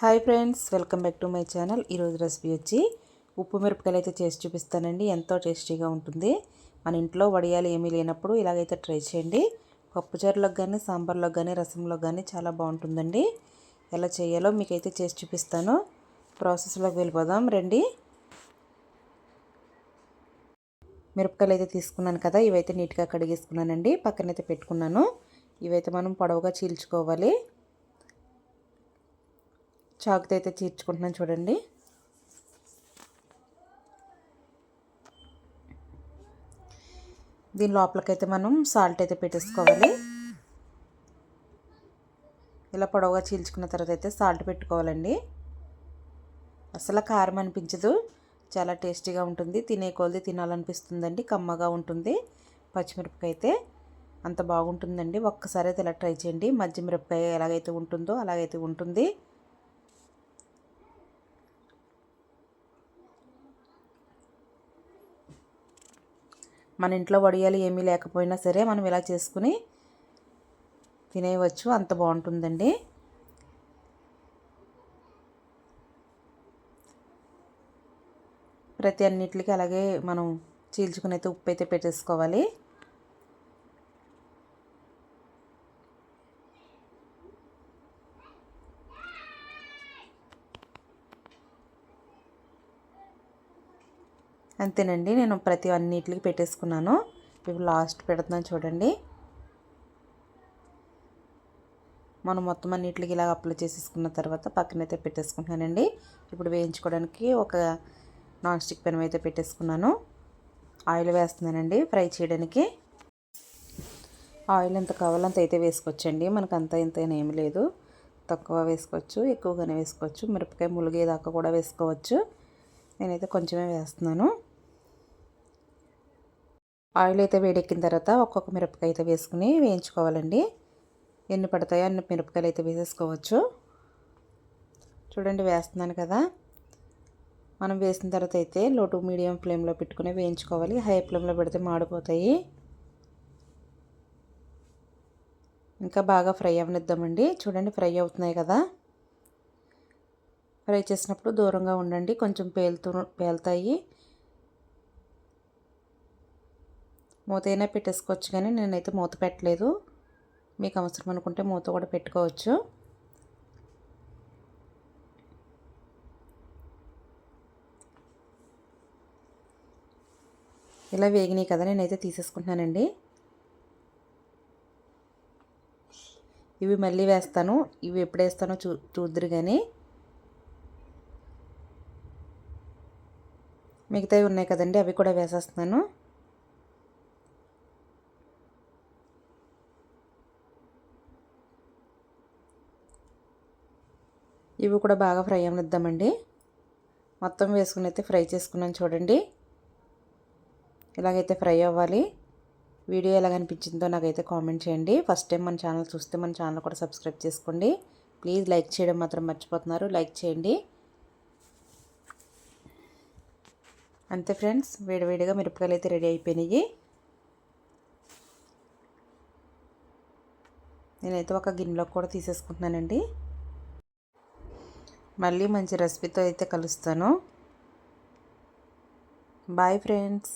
Hi friends welcome back to my channel. ఈరోజు recipe వచ్చి ఉప్పు మిరపకాయలు అయితే చేసి చూపిస్తానండి. ఎంతో టేస్టీగా ఉంటుంది. మన ఇంట్లో వడియాలు ఏమీ లేనప్పుడు ఇలాగైతే ట్రై చేయండి. పప్పుచారులకు కానీ సాంబార్లోకి కానీ రసంలో కానీ చాలా బాగుంటుందండి. ఎలా చేయాలో మీకైతే చేసి చూపిస్తాను. ప్రాసెస్లోకి వెళ్ళిపోదాం. రండి. మిరపకాయలు అయితే తీసుకున్నాను కదా ఇవైతే నీట్గా కడిగేసుకున్నానండి. పక్కనైతే పెట్టుకున్నాను. ఇవైతే మనం పొడవుగా చీల్చుకోవాలి. చాకుతో అయితే చీర్చుకుంటున్నాను చూడండి. దీని లోపలికైతే మనం సాల్ట్ అయితే పెట్టేసుకోవాలి. ఇలా పొడవుగా చీల్చుకున్న తర్వాత అయితే సాల్ట్ పెట్టుకోవాలండి. అసలు కారం అనిపించదు. చాలా టేస్టీగా ఉంటుంది. తినే కొలది తినాలనిపిస్తుందండి. కమ్మగా ఉంటుంది. పచ్చిమిరపకాయ అయితే అంత బాగుంటుందండి. ఒక్కసారి అయితే ఇలా ట్రై చేయండి. మధ్య మిరపకాయ ఎలాగైతే ఉంటుందో అలాగైతే ఉంటుంది. మన ఇంట్లో వడియాలు ఏమీ లేకపోయినా సరే మనం ఇలా చేసుకుని తినేయవచ్చు. అంత బాగుంటుందండి. ప్రతి అన్నిటికీ అలాగే మనం చీల్చుకుని అయితే ఉప్పు అయితే పెట్టేసుకోవాలి. అంతేనండి. నేను ప్రతి అన్నిటికి పెట్టేసుకున్నాను. ఇప్పుడు లాస్ట్ పెడుతున్నాను చూడండి. మనం మొత్తం అన్నిటికి ఇలా అప్లై చేసేసుకున్న తర్వాత పక్కనైతే పెట్టేసుకుంటున్నానండి. ఇప్పుడు వేయించుకోవడానికి ఒక నాన్ స్టిక్ పెనం అయితే పెట్టేసుకున్నాను. ఆయిల్ వేస్తున్నానండి ఫ్రై చేయడానికి. ఆయిల్ ఎంత కావాలంత అయితే వేసుకోవచ్చండి. మనకు అంత ఇంత ఏమి లేదు. తక్కువ వేసుకోవచ్చు ఎక్కువగానే వేసుకోవచ్చు. మిరపకాయ ములిగేదాకా కూడా వేసుకోవచ్చు. నేనైతే కొంచెమే వేస్తున్నాను. ఆయిల్ అయితే వేడెక్కిన తర్వాత ఒక్కొక్క మిరపకాయ అయితే వేసుకుని వేయించుకోవాలండి. ఎన్ని పడతాయో అన్ని మిరపకాయలు అయితే వేసేసుకోవచ్చు. చూడండి వేస్తున్నాను కదా. మనం వేసిన తర్వాత అయితే లోటు మీడియం ఫ్లేమ్లో పెట్టుకుని వేయించుకోవాలి. హై ఫ్లేమ్లో పెడితే మాడిపోతాయి. ఇంకా బాగా ఫ్రై అవనిద్దామండి. చూడండి ఫ్రై అవుతున్నాయి కదా. ఫ్రై చేసినప్పుడు దూరంగా ఉండండి. కొంచెం పేలుతూ పేలుతాయి. మూత అయినా పెట్టేసుకోవచ్చు కానీ నేనైతే మూత పెట్టలేదు. మీకు అవసరం అనుకుంటే మూత కూడా పెట్టుకోవచ్చు. ఇలా వేగినాయి కదా నేనైతే తీసేసుకుంటున్నానండి. ఇవి మళ్ళీ వేస్తాను. ఇవి ఎప్పుడు వేస్తానో చూ చూద్దరు కానీ మిగతావి ఉన్నాయి కదండి అవి కూడా వేసేస్తున్నాను. ఇవి కూడా బాగా ఫ్రై అవనిద్దామండి మొత్తం వేసుకుని అయితే ఫ్రై చేసుకున్నాను చూడండి. ఇలాగైతే ఫ్రై అవ్వాలి. వీడియో ఎలా అనిపించిందో నాకైతే కామెంట్ చేయండి. ఫస్ట్ టైం మన ఛానల్ చూస్తే మన ఛానల్ కూడా సబ్స్క్రైబ్ చేసుకోండి. ప్లీజ్ లైక్ చేయడం మాత్రం మర్చిపోతున్నారు. లైక్ చేయండి. అంతే ఫ్రెండ్స్ వేడివేడిగా మిరపకాయలు అయితే రెడీ అయిపోయినాయి. నేనైతే ఒక గిన్నెలోకి కూడా తీసేసుకుంటున్నానండి. మళ్ళీ మంచి రెసిపీతో అయితే కలుస్తాను. Bye friends.